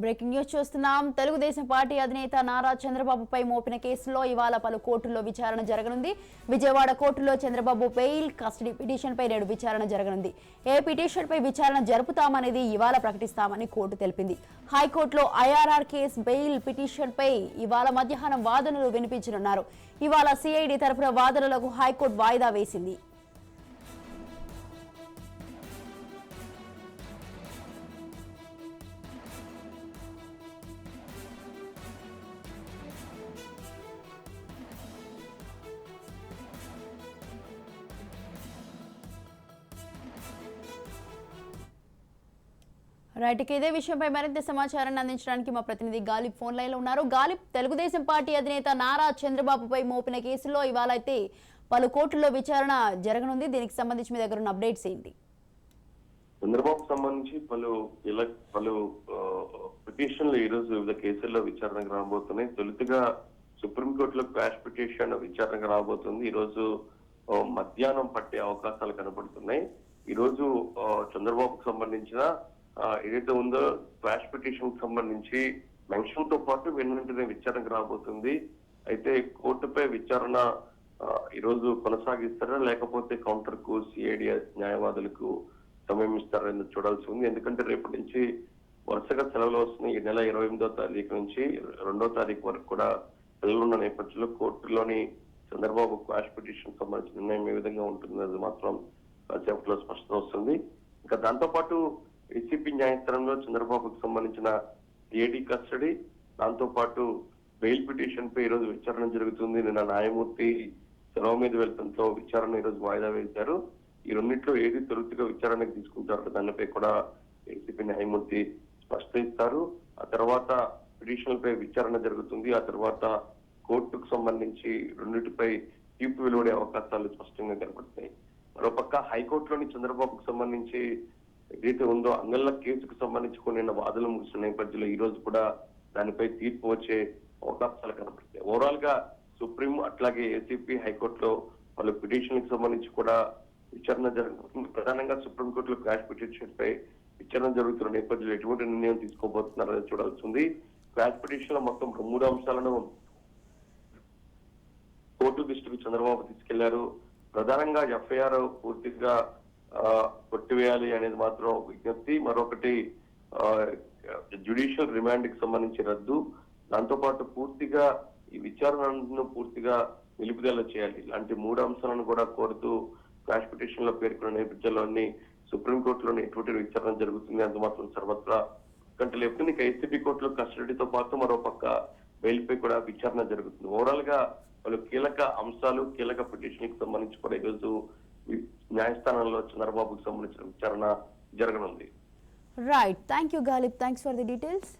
Breaking news చూస్తున్నాం. Telugu Desam party అధినేత నారా చంద్రబాబుపై మోపిన కేసులో ఇవాళ పలు కోర్టుల్లో విచారణ జరగనుంది. విజయవాడ కోర్టులో చంద్రబాబు బెయిల్ కస్టడీ పిటిషన్పై నేడు విచారణ జరగనుంది. ఏ పిటిషన్పై విచారణ జరుపుతామనేది ఇవాళ ప్రకటిస్తామని కోర్టు తెలిపింది. హైకోర్టులో ఐఆర్ఆర్ కేసు బెయిల్ పిటిషన్పై ఇవాళ మధ్యాహ్నం వాదనలు వినిపించనున్నారు. ఇవాళ సిఐడి తరఫున వాదనలకు హైకోర్టు వాయిదా వేసింది. రైట్ ఇదే విషయంపై మరింత సమాచారాన్ని అందించడానికి మా ప్రతినిధి గాలిబ్ ఫోన్ లైన్లో ఉన్నారు. గాలిబ్ తెలుగుదేశం పార్టీ అధినేత నారా చంద్రబాబుపై మోపిన కేసులో ఇవాళ అయితే పలు కోర్టుల్లో విచారణ జరగనుంది. దీనికి సంబంధించి మీ దగ్గర ఉన్న అప్డేట్స్ ఏంటి? చంద్రబాబు సంబంధించి పలు ఇలా పలు పిటిషన్లు ఈ రోజు వివిధ కేసుల్లో విచారణకు రాబోతున్నాయి. తొలుతగా సుప్రీంకోర్టులో క్వాష్ పిటిషన్ విచారణకు రాబోతుంది. ఈ రోజు మధ్యాహ్నం పట్టే అవకాశాలు కనబడుతున్నాయి ఈ రోజు చంద్రబాబుకు సంబంధించిన ఏదైతే ఉందో క్వాష్ పిటిషన్ సంబంధించి మెన్షన్తో పాటు వెన్నంటనే విచారణకు రాబోతుంది. అయితే కోర్టుపై విచారణ ఈరోజు కొనసాగిస్తారా? లేకపోతే కౌంటర్కు సిఐడి న్యాయవాదులకు సమయం ఇస్తారని చూడాల్సి ఉంది. ఎందుకంటే రేపటి నుంచి వరుసగా సెలవులు వస్తున్నాయి. ఈ నెల ఇరవై ఎనిమిదో తారీఖు నుంచి రెండో తారీఖు వరకు కూడా సెలవులు ఉన్న నేపథ్యంలో కోర్టులోని చంద్రబాబు క్వాష్ పిటిషన్ సంబంధించిన నిర్ణయం ఏ విధంగా ఉంటుంది అది మాత్రం కాసేపట్లో స్పష్టత వస్తుంది. ఇంకా దాంతో పాటు ఏసీపీ న్యాయస్థానంలో చంద్రబాబుకు సంబంధించిన ఏడీ కస్టడీ దాంతో పాటు బెయిల్ పిటిషన్ పై ఈరోజు విచారణ జరుగుతుంది. నిన్న న్యాయమూర్తి సెలవు మీద వెళ్ళడంతో విచారణ ఈరోజు వాయిదా వేశారు. ఈ రెండింటిలో ఏది తొలుతుగా విచారణకు తీసుకుంటారో దానిపై కూడా ఏసీపీ న్యాయమూర్తి స్పష్టిస్తారు ఆ తర్వాత పిటిషన్ల పై విచారణ జరుగుతుంది. ఆ తర్వాత కోర్టుకు సంబంధించి రెండింటిపై తీర్పు వెలువడే అవకాశాలు స్పష్టంగా కనపడతాయి మరోపక్క హైకోర్టులోని చంద్రబాబుకు సంబంధించి ఏదైతే ఉందో అంగళ్ళ కేసుకు సంబంధించి కొన్ని వాదనలు ముగిసిన నేపథ్యంలో ఈ రోజు కూడా దానిపై తీర్పు వచ్చే అవకాశాలు కనపడతాయి. ఓవరాల్గా సుప్రీం అట్లాగే ఏసీపీ హైకోర్టులో పలు పిటిషన్లకు సంబంధించి కూడా విచారణ జరుగుతుంది. ప్రధానంగా సుప్రీంకోర్టులో క్రాష్ పిటిషన్ పై విచారణ జరుగుతున్న నేపథ్యంలో ఎటువంటి నిర్ణయం తీసుకోబోతున్నారో చూడాల్సి ఉంది. క్రాష్ పిటిషన్లో మొత్తం మూడు అంశాలను కోర్టు దృష్టికి చంద్రబాబు తీసుకెళ్ళారు. ప్రధానంగా ఎఫ్ఐఆర్ పూర్తిగా కొట్టివేయాలి అనేది మాత్రం విజ్ఞప్తి. మరొకటి జ్యుడిషియల్ రిమాండ్కి సంబంధించి రద్దు దాంతోపాటు పూర్తిగా ఈ విచారణను పూర్తిగా నిలుపుదల చేయాలి. ఇలాంటి మూడు అంశాలను కూడా కోరుతూ క్రాష్ పిటిషన్లో పేర్కొన్న నేపథ్యంలోని సుప్రీంకోర్టులోని ఎటువంటి విచారణ జరుగుతుంది అంత మాత్రం సర్వత్రా కంటే లేపుతుంది. ఇక ఏసీబీ కోర్టులో కస్టడీతో పాటు మరో పక్క బెయిల్ కూడా విచారణ జరుగుతుంది. ఓవరాల్గా వాళ్ళు కీలక అంశాలు కీలక పిటిషన్కి సంబంధించి కూడా ఈరోజు న్యాయస్థానంలో చంద్రబాబుకు సంబంధించిన విచారణ జరగనుంది. Right thank you Ghalib thanks for the details